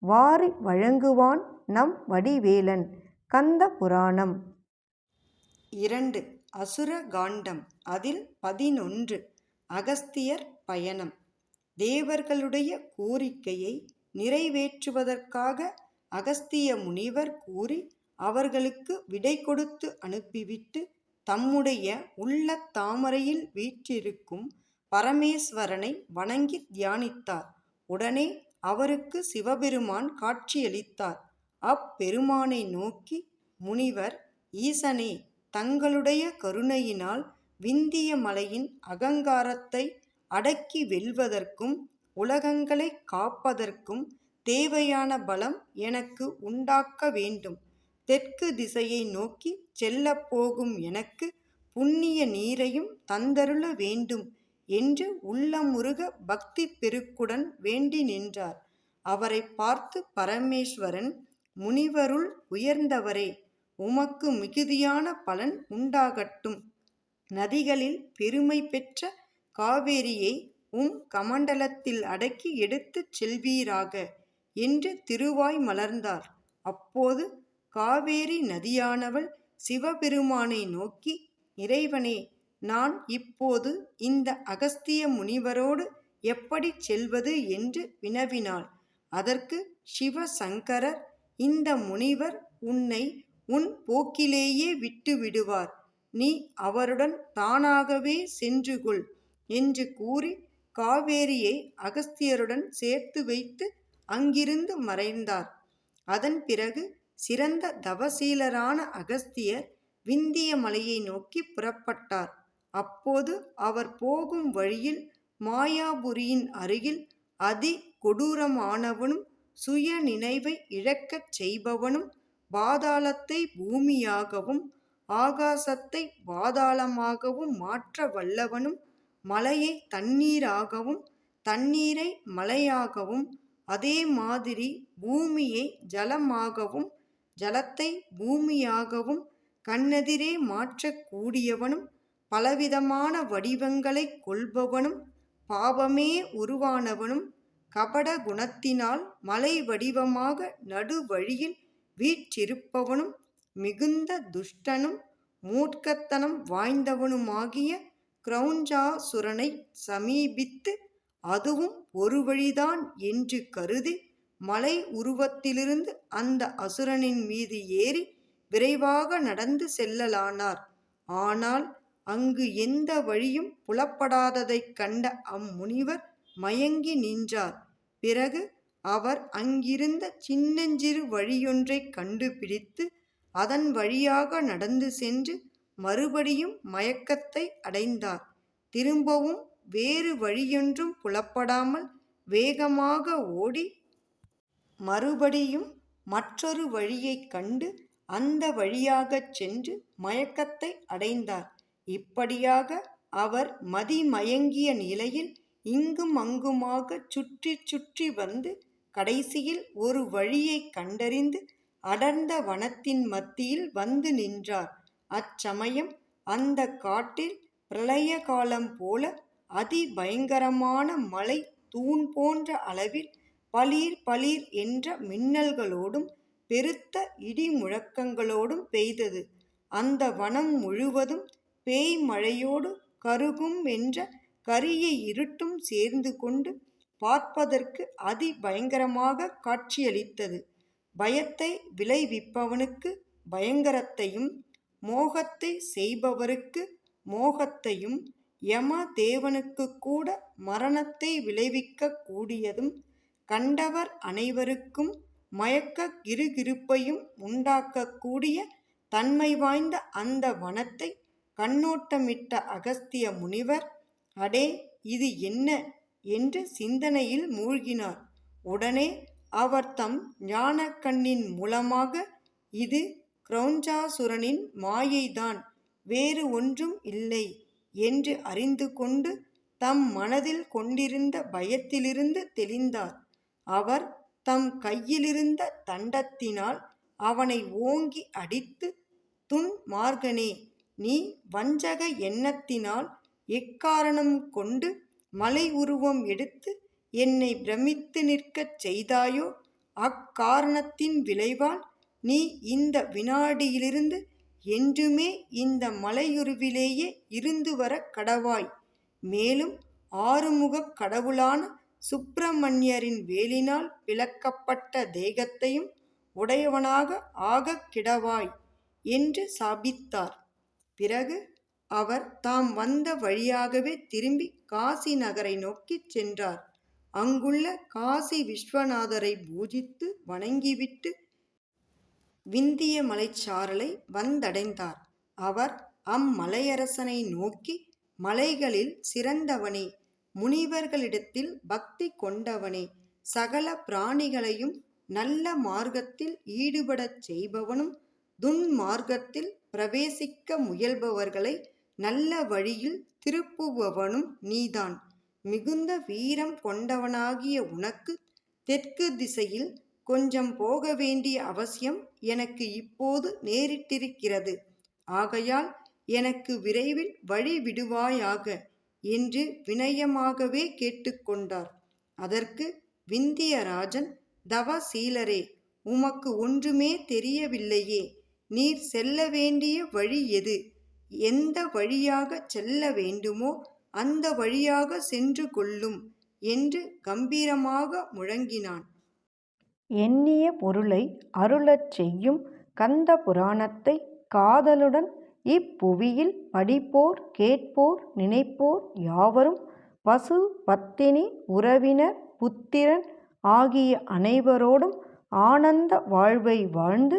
வாரி வழங்குவான் நம் வடிவேலன். கந்த புராணம். இரண்டு. அசுர காண்டம். அதில் பதினொன்று. அகஸ்தியர் பயணம். தேவர்களுடைய கோரிக்கையை நிறைவேற்றுவதற்காக அகஸ்திய முனிவர் கூறி அவர்களுக்கு விடை கொடுத்து அனுப்பிவிட்டு தம்முடைய உள்ள தாமரையில் வீற்றிருக்கும் பரமேஸ்வரனை வணங்கி தியானித்தார். உடனே அவருக்கு சிவபெருமான் காட்சியளித்தார். அப்பெருமானை நோக்கி முனிவர் ஈசனே தங்களுடைய கருணையினால் விந்திய மலையின் அகங்காரத்தை அடக்கி வெல்வதற்கும் உலகங்களை காப்பதற்கும் தேவையான பலம் எனக்கு உண்டாக்க வேண்டும். தெற்கு திசையை நோக்கி செல்லப்போகும் எனக்கு புண்ணிய நீரையும் தந்தருள வேண்டும். என்று உள்ளமுருக பக்தி பெருக்குடன் வேண்டி நின்றார். அவரை பார்த்து பரமேஸ்வரன் முனிவருள் உயர்ந்தவரே உமக்கு மிகுதியான பலன் உண்டாகட்டும். நதிகளில் பெருமை பெற்ற காவேரியை உம் கமண்டலத்தில் அடக்கி எடுத்துச் செல்வீராக என்று திருவாய் மலர்ந்தார். அப்போது காவேரி நதியானவள் சிவபெருமானை நோக்கி இறைவனே நான் இப்போது இந்த அகஸ்திய முனிவரோடு எப்படி செல்வது என்று வினவினாள். அதற்கு சிவசங்கரர் இந்த முனிவர் உன்னை உன் போக்கிலேயே விட்டு விடுவார். நீ அவருடன் தானாகவே சென்று கொள் என்று கூறி காவேரியை அகஸ்தியருடன் சேர்த்து வைத்து அங்கிருந்து மறைந்தார். அதன் பிறகு சிறந்த தவசீலரான அகஸ்தியர் விந்திய மலையை நோக்கி புறப்பட்டார். அப்போது அவர் போகும் வழியில் மாயாபுரியின் அருகில் அதி கொடூரமானவனும் சுய நினைவை இழக்கச் செய்பவனும் பாதாளத்தை பூமியாகவும் ஆகாசத்தை பாதாளமாகவும் மாற்ற வல்லவனும் மலையை தண்ணீராகவும் தண்ணீரை மலையாகவும் அதே மாதிரி பூமியை ஜலமாகவும் ஜலத்தை பூமியாகவும் கண்ணெதிரே மாற்றக்கூடியவனும் பலவிதமான வடிவங்களைக் கொள்பவனும் பாவமே உருவானவனும் கபட குணத்தினால் மலை வடிவமாக நடுவழியில் வீற்றிருப்பவனும் மிகுந்த துஷ்டனும் மூர்க்கத்தனம் வாய்ந்தவனுமாகிய கிரௌஞ்சாசுரனை சமீபித்து அதுவும் ஒரு வழிதான் என்று கருதி மலை உருவத்திலிருந்து அந்த அசுரனின் மீது ஏறி விரைவாக நடந்து செல்லலானார். ஆனால் அங்கு எந்த வழியும் புலப்படாததைக் கண்ட அம்முனிவர் மயங்கி நின்றார். பிறகு அவர் அங்கிருந்த சின்னஞ்சிறு வழியொன்றைக் கண்டுபிடித்து அதன் வழியாக நடந்து சென்று மறுபடியும் மயக்கத்தை அடைந்தார். திரும்பவும் வேறு வழியொன்றும் புலப்படாமல் வேகமாக ஓடி மறுபடியும் மற்றொரு வழியைக் கண்டு அந்த வழியாகச் சென்று மயக்கத்தை அடைந்தார். இப்படியாக அவர் மதிமயங்கிய நிலையில் இங்கும் அங்குமாக சுற்றி சுற்றி வந்து கடைசியில் ஒரு வழியைக் கண்டறிந்து அடர்ந்த வனத்தின் மத்தியில் வந்து நின்றார். அச்சமயம் அந்த காட்டில் பிரளய காலம் போல அதி பயங்கரமான தூண் போன்ற அளவில் பளீர் பளீர் என்ற மின்னல்களோடும் பெருத்த இடி முழக்கங்களோடும் பெய்தது. அந்த வனம் முழுவதும் பேய் மழையோடு கருகும் என்ற கரிய இருட்டும் சேர்ந்து கொண்டு பார்ப்பதற்கு அதி பயங்கரமாக காட்சியளித்தது. பயத்தை விளைவிப்பவனுக்கு பயங்கரத்தையும் மோகத்தை செய்பவருக்கு மோகத்தையும் யம தேவனுக்கு கூட மரணத்தை விளைவிக்க கூடியதும் கண்டவர் அனைவருக்கும் மயக்க கிருகிருப்பையும் உண்டாக்கக்கூடிய தன்மை வாய்ந்த அந்த வனத்தை கண்ணோட்டமிட்ட அகஸ்திய முனிவர் அடே இது என்ன என்று சிந்தனையில் மூழ்கினார் உடனே அவர் தம் ஞானக்கண்ணின் மூலமாக இது கிரௌஞ்சாசுரனின் மாயைதான் வேறு ஒன்றும் இல்லை என்று அறிந்து கொண்டு தம் மனதில் கொண்டிருந்த பயத்திலிருந்து தெளிந்தார். அவர் தம் கையிலிருந்த தண்டத்தினால் அவனை ஓங்கி அடித்து துன்மார்க்கனே நீ வஞ்சக எண்ணத்தினால் எக்காரணம் கொண்டு மலை உருவம் எடுத்து என்னை பிரமித்து நிற்கச் செய்தாயோ அக்காரணத்தின் விளைவால் நீ இந்த வினாடியிலிருந்து என்றுமே இந்த மலையுருவிலேயே இருந்து வரக் கடவாய். மேலும் ஆறுமுகக் கடவுளான சுப்பிரமணியரின் வேலினால் விளக்கப்பட்ட தேகத்தையும் உடையவனாக ஆகக் கிடவாய் என்று சாபித்தார். பிறகு அவர் தாம் வந்த வழியாகவே திரும்பி காசி நகரை நோக்கிச் சென்றார். அங்குள்ள காசி விஸ்வநாதரை பூஜித்து வணங்கிவிட்டு விந்திய மலைச்சாரலை வந்தடைந்தார். அவர் அம்மலையரசனை நோக்கி மலைகளில் சிறந்தவனே முனிவர்களிடத்தில் பக்தி கொண்டவனே சகல பிராணிகளையும் நல்ல மார்க்கத்தில் ஈடுபடச் செய்பவனும் துன்மார்க்கத்தில் பிரவேசிக்க முயல்பவர்களை நல்ல வழியில் திருப்புபவனும் நீதான். மிகுந்த வீரம் கொண்டவனாகிய உனக்கு தெற்கு திசையில் கொஞ்சம் போக வேண்டிய அவசியம் எனக்கு இப்போது நேரிட்டிருக்கிறது. ஆகையால் எனக்கு விரைவில் வழி விடுவாயாக என்று வினயமாகவே கேட்டுக்கொண்டார். அதற்கு விந்தியராஜன் தவசீலரே உமக்கு ஒன்றுமே தெரியவில்லையே நீர் செல்ல வேண்டிய வழி எது? எந்த வழியாக செல்ல வேண்டுமோ அந்த வழியாக சென்று கொள்ளும் என்று கம்பீரமாக முழங்கினான். எண்ணிய பொருளை அருளச் செய்யும் கந்த புராணத்தை காதலுடன் இப்புவியில் படிப்போர் கேட்போர் நினைப்போர் யாவரும் பசு பத்தினி உறவினர் புத்திரன் ஆகிய அனைவரோடும் ஆனந்த வாழ்வை வாழ்ந்து